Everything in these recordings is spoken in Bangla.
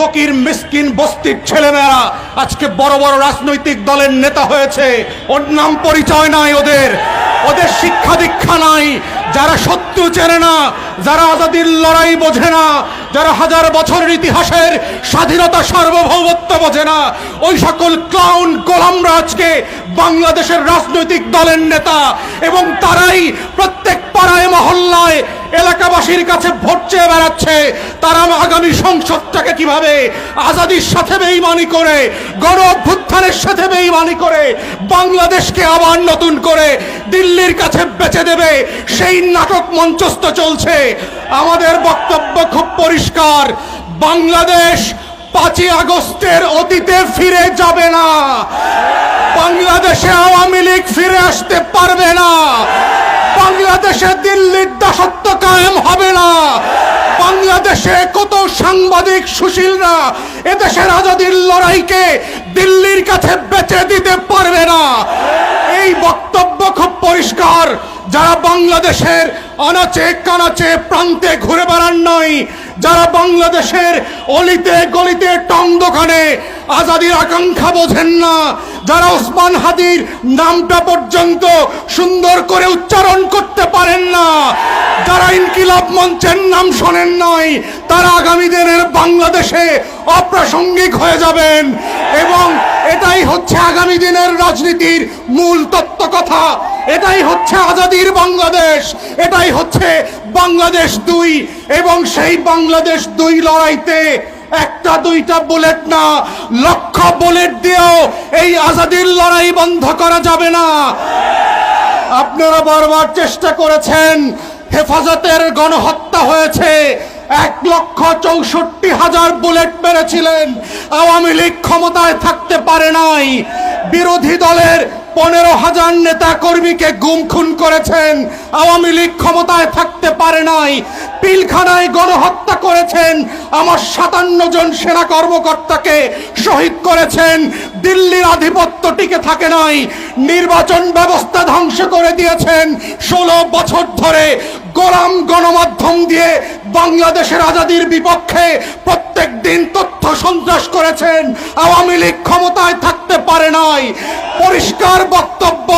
ফকির, মিসকিন, বস্তির ছেলেমেয়েরা আজকে বড় বড় রাজনৈতিক দলের নেতা হয়েছে। ওর নাম পরিচয় নাই ওদের। ওদের শিক্ষা দীক্ষা নাই। যারা শত্রু চেনে না, যারা আজাদির লড়াই বোঝে না, যারা হাজার বছরের ইতিহাসের স্বাধীনতা, সার্বভৌমত্ব বোঝে না, ওই সকল ক্লাউন গোলামরা আজকে বাংলাদেশের রাজনৈতিক দলের নেতা এবং তারাই প্রত্যেক পাড়ায়, মহল্লায় এলাকাবাসীর কাছে ভোট চেয়ে বেড়াচ্ছে। তারা আগামী সংসদটাকে কীভাবে আজাদির সাথে বেইমানি করে গণ অভ্যুত্থানের সাথে বেইমানি করে, বাংলাদেশকে আবার নতুন করে দিল্লির কাছে বেচে দেবে, সেই নাটক মঞ্চস্থ চলছে। আমাদের বক্তব্য খুব পরিষ্কার, বাংলাদেশ পাঁচই আগস্টের অতীতে ফিরে যাবে না। বাংলাদেশে আওয়ামী লীগ ফিরে আসতে পারবে না। বাংলাদেশে দিল্লির দাসত্ব কায়েম হবে না। বাংলাদেশে কত সাংবাদিক সুশীলরা এদেশের আজাদির লড়াইকে দিল্লির কাছে বেচে দিতে পারবে না। এই বক্তব্য খুব পরিষ্কার, যারা বাংলাদেশের অনাচে কানাচে প্রান্তে ঘুরে বেড়ান নয় যারা বাংলাদেশের অলিতে গলিতে টং দোকানে আজাদির আকাঙ্ক্ষা বোঝেন না যারা ওসমান হাদির নামটা পর্যন্ত সুন্দর করে উচ্চারণ করতে পারেন না, যারা ইনকিলাব মঞ্চের নাম শোনেন নাই, তারা আগামী দিনের বাংলাদেশে অপ্রাসঙ্গিক হয়ে যাবেন এবং এটাই হচ্ছে আগামী দিনের রাজনীতির মূল তত্ত্ব কথা। এটাই হচ্ছে আজাদির বাংলাদেশ, এটাই হচ্ছে বাংলাদেশ দুই এবং সেই বাংলাদেশ দুই লড়াইতে একটা দুইটা বুলেট না, লক্ষ এই আজাদির লড়াই বন্ধ করা যাবে না। আপনারা বারবার চেষ্টা করেছেন, হেফাজতের গণহত্যা হয়েছে। এক লক্ষ চৌষট্টি হাজার বুলেট মেরেছিলেন। আওয়ামী লীগ ক্ষমতায় থাকতে পারে নাই। বিরোধী দলের পনেরো হাজার নেতা কর্মীকে গুম খুন করেছেন। আওয়ামী লীগ ক্ষমতায় থাকতে পারে নাই। পিলখানায় গণহত্যা করেছেন। আমার সাতান্ন জন সেনা কর্মকর্তাকে শহীদ করেছেন। দিল্লির আধিপত্য টিকে থাকে নাই। নির্বাচন ব্যবস্থা ধ্বংস করে দিয়েছেন। ষোলো বছর ধরে গোলাম গণমাধ্যম দিয়ে বাংলাদেশের আজাদির বিপক্ষে প্রত্যেক দিন তথ্য সন্ত্রাস করেছেন। আওয়ামী লীগ ক্ষমতায় থাকতে পারে নাই। পরিষ্কার বক্তব্য,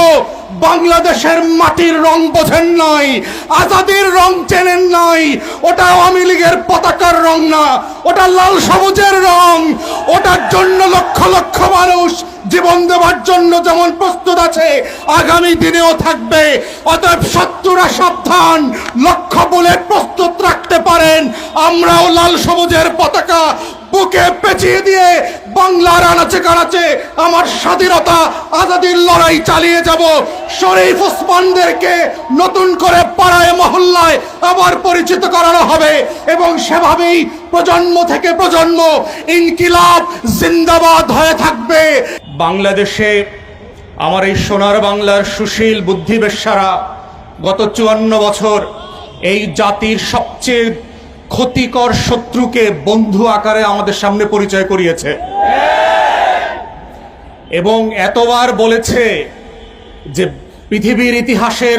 বাংলাদেশের মাটির রং বোঝেন নয় আজাদির রং চেনেন নাই ওটা আওয়ামী লীগের পতাকার রং না, ওটা লাল সবুজের রং। ওটার জন্য লক্ষ লক্ষ মানুষ জীবন দেওয়ার জন্য যেমন প্রস্তুত আছে, আগামী দিনেও থাকবে। অতএব শত্রুরা সাবধান, লক্ষ বলে প্রস্তুত রাখতে পারেন। আমরাও লাল সবুজের পতাকা বুকে পেঁচিয়ে দিয়ে বাংলার আনাচে কানাচে আমার স্বাধীনতা আজাদির লড়াই চালিয়ে যাব। শরীফ ওসমানদেরকে নতুন করে পাড়ায় মহল্লায় আবার পরিচিত করানো হবে এবং সেভাবেই প্রজন্ম থেকে প্রজন্ম ইনকিলাব জিন্দাবাদ হয়ে থাকবে। বাংলাদেশে আমার এই সোনার বাংলার সুশীল বুদ্ধিবেশ্যারা গত চুয়ান্ন বছর এই জাতির সবচেয়ে ক্ষতিকর শত্রুকে বন্ধু আকারে আমাদের সামনে পরিচয় করিয়েছে। এবং এতবার বলেছে যে পৃথিবীর ইতিহাসের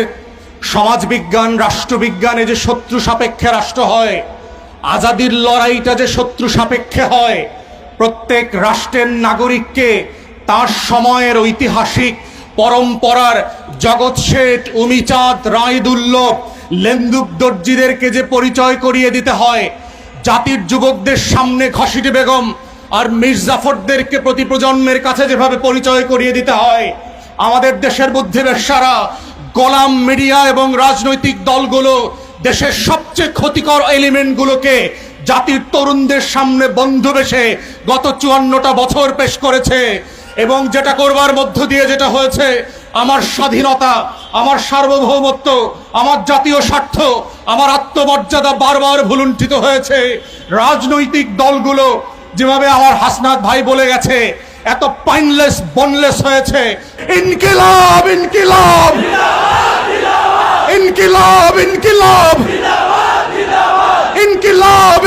সমাজবিজ্ঞান, রাষ্ট্রবিজ্ঞানে যে শত্রু সাপেক্ষে রাষ্ট্র হয়, আজাদির লড়াইটা যে শত্রু সাপেক্ষে হয়, প্রত্যেক রাষ্ট্রের নাগরিককে তার সময়ের ঐতিহাসিক পরম্পরার জগৎ শেঠ উমিচাঁদ রায়দুল্লভ লেন্দুক দর্জিদেরকে যে পরিচয় করিয়ে দিতে হয়, জাতির যুবকদের সামনে ঘসিটি বেগম আর মির্জাফরদেরকে প্রতি প্রজন্মের কাছে যেভাবে পরিচয় করিয়ে দিতে হয়, আমাদের দেশের বুদ্ধি গোলাম মিডিয়া এবং রাজনৈতিক দলগুলো দেশের সবচেয়ে ক্ষতিকর এলিমেন্টগুলোকে জাতির তরুণদের সামনে বন্ধু বেশে গত চুয়ান্নটা বছর পেশ করেছে। এবং যেটা করবার মধ্য দিয়ে যেটা হয়েছে, আমার স্বাধীনতা, আমার সার্বভৌমত্ব, আমার জাতীয় স্বার্থ, আমার আত্মমর্যাদা বারবার ভুলুণ্ঠিত হয়েছে। রাজনৈতিক দলগুলো যেভাবে আমার হাসনাত ভাই বলে গেছে, এত পাইনলেস, বনলেস হয়েছে। ইনকিলাব ইনকিলাব! ইনকিলাব ইনকিলাব। ইনকিলাব।